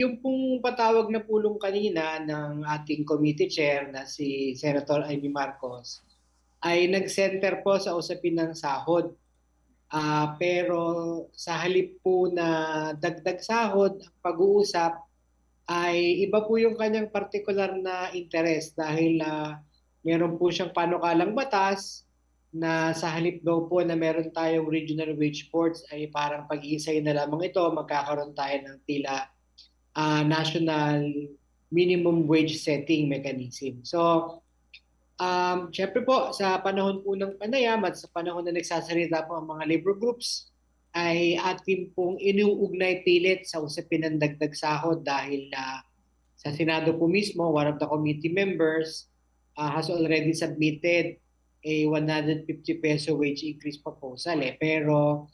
Yung pong patawag na pulong kanina ng ating committee chair na si Senator Amy Marcos ay nag-center po sa usapin ng sahod. Ah, pero sa halip po na dagdag sahod ang pag-uusap ay iba po yung kanyang partikular na interest dahil ah, meron po siyang panukalang batas na sa halip daw po na meron tayong regional wage boards ay parang pag-iisay na lamang ito, magkakaroon tayo ng tila ah, national minimum wage setting mechanism. So, um, syempre po, sa panahon po ng panayam at sa panahon na nagsasalita po ang mga labor groups, ay atin pong inuugnay pilit sa usapin ng dagdag sahod dahil ah, sa Senado po mismo, one of the committee members ah, has already submitted a 150 peso wage increase proposal eh. Pero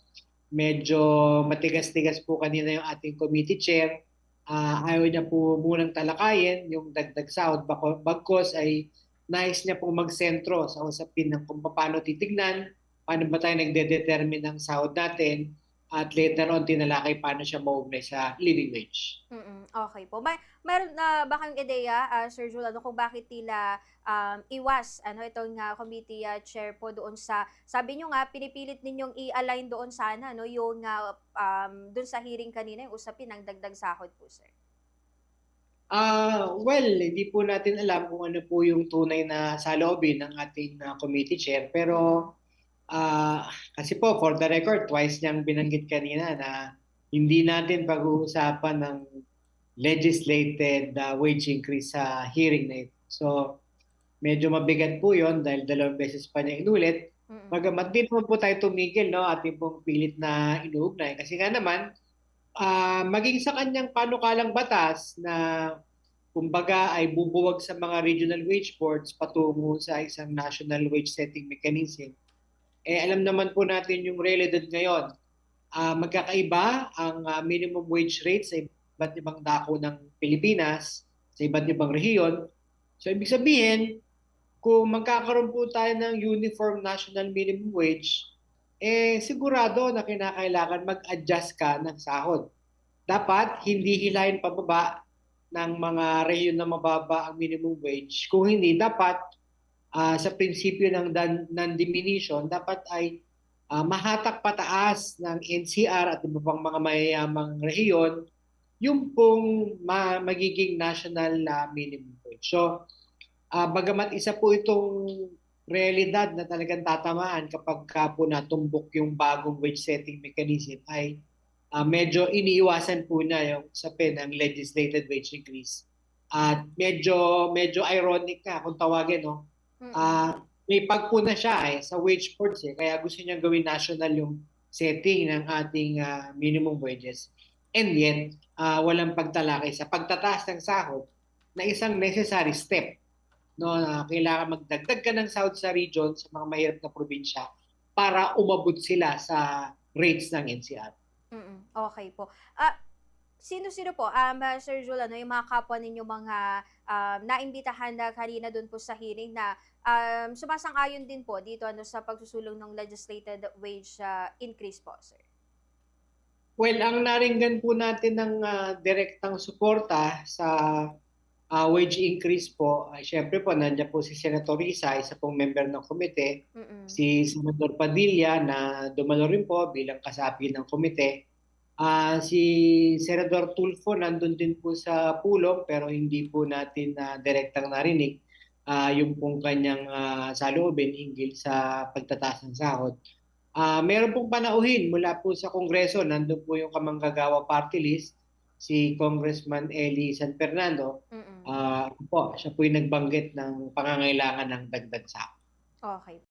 medyo matigas-tigas po kanina yung ating committee chair. Ah, ayaw niya po munang talakayin yung dagdag sahod. Bagkos ay nais niya pong magsentro sa usapin ng kung paano titignan, paano ba tayo nagde-determine ng sahod natin, at later on tinalakay paano siya maugnay sa living wage. Mm, okay po. May meron na ba kayong ideya, ah, Sir Jul, ano, kung bakit tila um, iwas ano itong ah, committee ah, chair po doon sa sabi niyo nga pinipilit ninyong i-align doon sana no yung ah, um, doon sa hearing kanina yung usapin ng dagdag sahod po, sir. Ah, well, hindi po natin alam kung ano po yung tunay na saloobin ng ating ah, committee chair pero kasi po for the record twice niyang binanggit kanina na hindi natin pag-uusapan ng legislated ah, wage increase sa hearing na ito. So medyo mabigat po 'yon dahil dalawang beses pa niya inulit. Mm. Bagamat di naman po tayo tumigil, no, ating pong pilit na inuugnay. Kasi nga naman, ah, maging sa kanyang panukalang batas na kumbaga ay bubuwag sa mga regional wage boards patungo sa isang national wage setting mechanism. Eh alam naman po natin yung realidad ngayon. Ah, magkakaiba ang ah, minimum wage rate sa iba't ibang dako ng Pilipinas, sa iba't ibang rehiyon. So ibig sabihin, kung magkakaroon po tayo ng uniform national minimum wage, eh sigurado na kinakailangan mag-adjust ka ng sahod. Dapat hindi hilahin pababa ng mga rehiyon na mababa ang minimum wage. Kung hindi, dapat ah, sa prinsipyo ng non-diminution, dapat ay ah, mahatak pataas ng NCR at iba pang mga mayayamang rehiyon yung pong ma- magiging national ah, minimum wage. So, ah, bagamat isa po itong realidad na talagang tatamaan kapag ka po natumbok yung bagong wage setting mechanism ay ah, medyo iniiwasan po na yung sabi ng legislated wage increase. At medyo medyo ironic ka kung tawagin no. Ah, may pagpuna siya eh sa wage boards eh kaya gusto niya gawin national yung setting ng ating ah, minimum wages. And yet, ah, walang pagtalakay sa pagtataas ng sahod na isang necessary step no na kailangan magdagdag ka ng sahod sa region sa mga mahirap na probinsya para umabot sila sa rates ng NCR. Mm, okay po. Ah, sino-sino po, um, ah, Sir Jul, ano, yung mga kapwa ninyo mga um, naimbitahan na kanina doon po sa hearing na um, sumasang-ayon din po dito ano, sa pagsusulong ng legislated wage ah, increase po, sir? Well, ang naringgan po natin ng ah, direktang suporta sa ah, wage increase po, ay syempre po nandiyan po si Senator Risa, isa pong member ng komite, Mm-mm. si Senator Padilla na dumalo rin po bilang kasapi ng komite. Ah, si Senator Tulfo nandun din po sa pulong pero hindi po natin na direktang narinig ah, yung pong kanyang ah, saloobin hinggil sa pagtataas ng sahod. Ah, meron pong panauhin mula po sa Kongreso, nandun po yung kamanggagawa party list, si Congressman Eli San Fernando. Mm-mm. Ah, po, siya po yung nagbanggit ng pangangailangan ng dagdag sahod. Okay